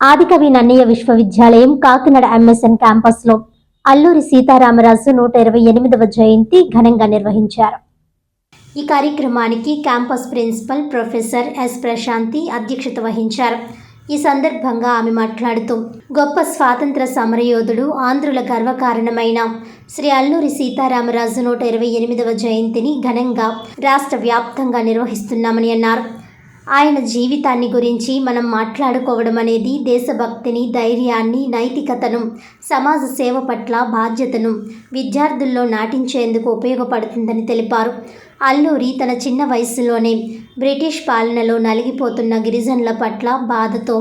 ఆదికవి నన్నయ్య విశ్వవిద్యాలయం కాకినాడ ఎంఎస్ఎన్ క్యాంపస్లో అల్లూరి సీతారామరాజు నూట ఇరవై ఎనిమిదవ జయంతి ఘనంగా నిర్వహించారు. ఈ కార్యక్రమానికి campus principal professor S Prashanthi అధ్యక్షత వహించారు. ఈ సందర్భంగా ఆమె మాట్లాడుతూ గొప్ప స్వాతంత్ర సమరయోధుడు ఆంధ్రుల గర్వకారణమైన శ్రీ అల్లూరి సీతారామరాజు నూట ఇరవై ఎనిమిదవ జయంతిని ఘనంగా రాష్ట్ర వ్యాప్తంగా నిర్వహిస్తున్నామని అన్నారు. ఆయన జీవితాన్ని గురించి మనం మాట్లాడుకోవడం అనేది దేశభక్తిని ధైర్యాన్ని నైతికతను సమాజ సేవ పట్ల బాధ్యతను విద్యార్థుల్లో నాటించేందుకు ఉపయోగపడుతుందని తెలిపారు. అల్లూరి తన చిన్న వయసులోనే బ్రిటిష్ పాలనలో నలిగిపోతున్న గిరిజనుల పట్ల బాధతో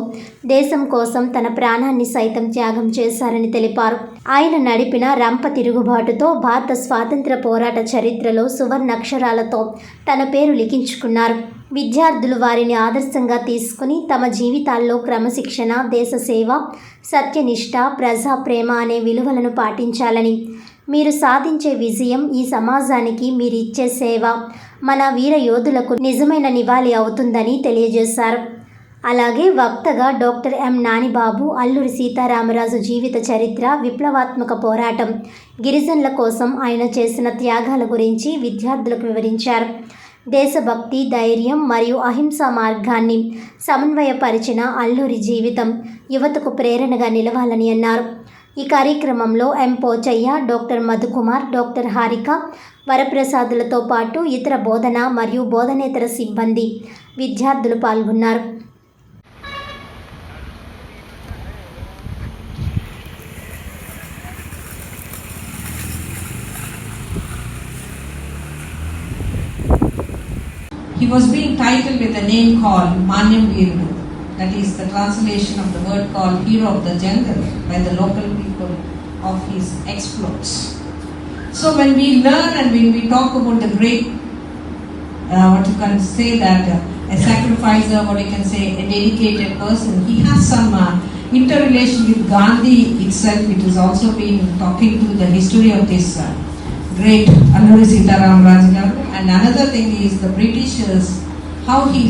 దేశం కోసం తన ప్రాణాన్ని సైతం త్యాగం చేశారని తెలిపారు. ఆయన నడిపిన రంప తిరుగుబాటుతో భారత స్వాతంత్ర పోరాట చరిత్రలో సువర్ణక్షరాలతో తన పేరు లిఖించుకున్నారు. విద్యార్థులు వారిని ఆదర్శంగా తీసుకుని తమ జీవితాల్లో క్రమశిక్షణ దేశ సేవ సత్యనిష్ట ప్రజా ప్రేమ అనే విలువలను పాటించాలని మీరు సాధించే విజయం ఈ సమాజానికి మీరు ఇచ్చే సేవ. మన వీర యోధులకు నిజమైన నివాళి అవుతుందని తెలియజేశారు. అలాగే వక్తగా డాక్టర్ ఎం నానిబాబు అల్లూరి సీతారామరాజు జీవిత చరిత్ర విప్లవాత్మక పోరాటం గిరిజనుల కోసం ఆయన చేసిన త్యాగాల గురించి విద్యార్థులకు వివరించారు. దేశభక్తి ధైర్యం మరియు అహింసా మార్గాన్ని సమన్వయపరిచిన అల్లూరి జీవితం యువతకు ప్రేరణగా నిలవాలని అన్నారు. ఈ కార్యక్రమంలో M Pochaiah doctor Madhukumar doctor Harika వరప్రసాదులతో పాటు ఇతర బోధన మరియు బోధనేతర సిబ్బంది విద్యార్థులు పాల్గొన్నారు. He was being titled with a name called Manyam That is the translation of the word called hero of the jungle by the local people of his exploits. So when we learn and when we talk about the great, uh, what you can say that uh, a sacrificer, what you can say a dedicated person, he has some uh, interrelation with Gandhi itself. It has also been talking to the history of this uh, great Alluri Sitaram Rajagaru. And another thing is the Britishers, how he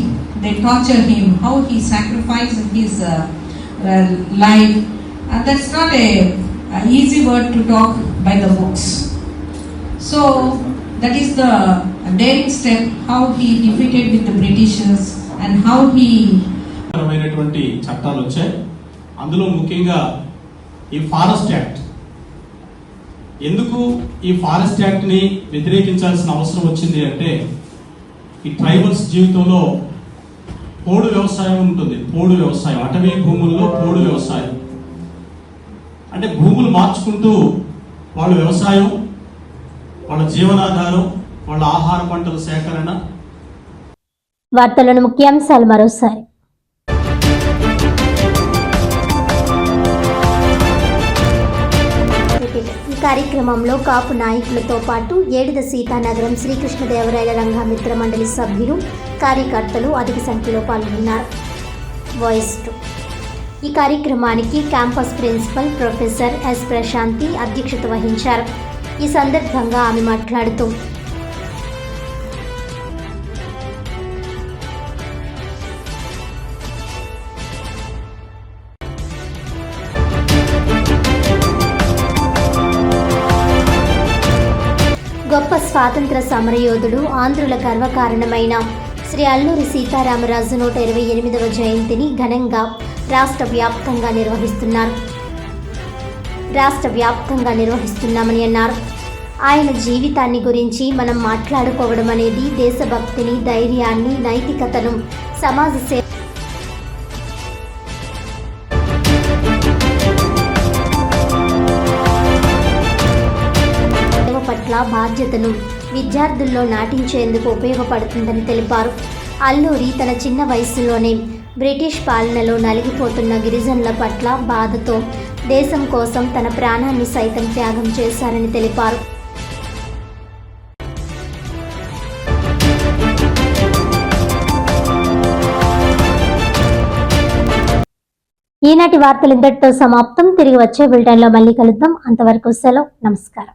they torture him, how he sacrificed his uh, uh, life. And that's not a, a easy word to talk by the books. So that is the daring step, how he defeated with the Britishers and how he పరమైనటువంటి చట్టాలు వచ్చాయి అందులో ముఖ్యంగా ఈ forest act ఎందుకు ఈ forest యాక్ట్ని వ్యతిరేకించాల్సిన అవసరం వచ్చింది అంటే ఈ ట్రైబల్స్ జీవితంలో పోడు వ్యవసాయం ఉంటుంది. పోడు వ్యవసాయం. అటవీ భూముల్లో పోడు వ్యవసాయం. అంటే భూములు మార్చుకుంటూ వాళ్ళ వ్యవసాయం వాళ్ళ జీవనాధారం వాళ్ళ ఆహార పంటల సేకరణ. వార్తలను ముఖ్యాంశాలు మరోసారి. కార్యక్రమంలో కాపు నాయకులతో పాటు ఏడిద సీతానగరం శ్రీకృష్ణదేవరాయల రంగమిత్ర మండలి సభ్యులు కార్యకర్తలు అధిక సంఖ్యలో పాల్గొన్నారు. వాయిస్ ఈ కార్యక్రమానికి campus principal professor S Prashanthi అధ్యక్షత వహించారు. ఈ సందర్భంగా ఆమె మాట్లాడుతూ స్వాతంత్ర సమరయోధుడు ఆంధ్రుల గర్వకారణమైన శ్రీ అల్లూరి సీతారామరాజు నూట ఇరవై ఎనిమిదవ జయంతిని ఘనంగా రాష్ట్ర వ్యాప్తంగా నిర్వహిస్తున్నారు. రాష్ట్ర వ్యాప్తంగా నిర్వహిస్తున్నామని అన్నారు. ఆయన జీవితాన్ని గురించి మనం మాట్లాడుకోవడం అనేది దేశభక్తిని ధైర్యాన్ని నైతికతను సమాజ సేవ సేవ పట్ల బాధ్యతను విద్యార్థుల్లో నాటించేందుకు ఉపయోగపడుతుందని తెలిపారు. అల్లూరి తన చిన్న వయసులోనే బ్రిటిష్ పాలనలో నలిగిపోతున్న గిరిజనుల పట్ల బాధతో దేశం కోసం తన ప్రాణాన్ని సైతం త్యాగం చేశారని తెలిపారు. ఈనాటి వార్తలు ఇంతటితో సమాప్తం. తిరిగి వచ్చే బులెటిన్లో మళ్ళీ కలుద్దాం. అంతవరకు సెలవు. నమస్కారం.